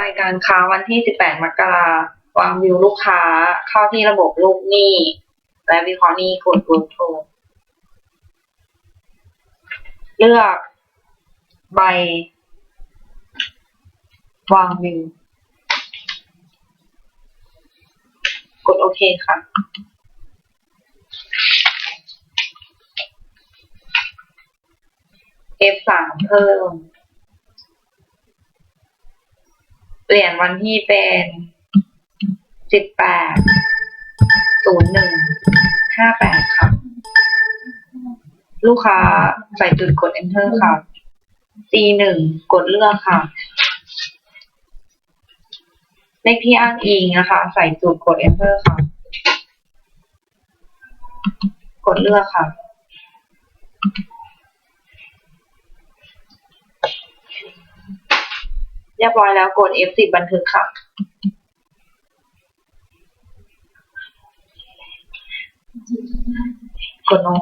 รายการค้าวันที่ 18 มกราวางวิวลูกค้าเข้าที่ระบบลูกหนี้ และวิเคราะห์หนี้กด workflow เลือกใบ วางวิว กดโอเคค่ะ F3 เพิ่ม เปลี่ยนวันที่เป็นสิบแปดศูนย์หนึ่งห้าแปดค่ะลูกค้าใส่จุดกด enter ค่ะ C หนึ่งกดเลือกค่ะ เลขที่อ้างอิงนะคะ ใส่จุดกด enter ค่ะ กดเลือกค่ะ เรียบร้อยแล้วกด F10 บันทึกค่ะ กดโน้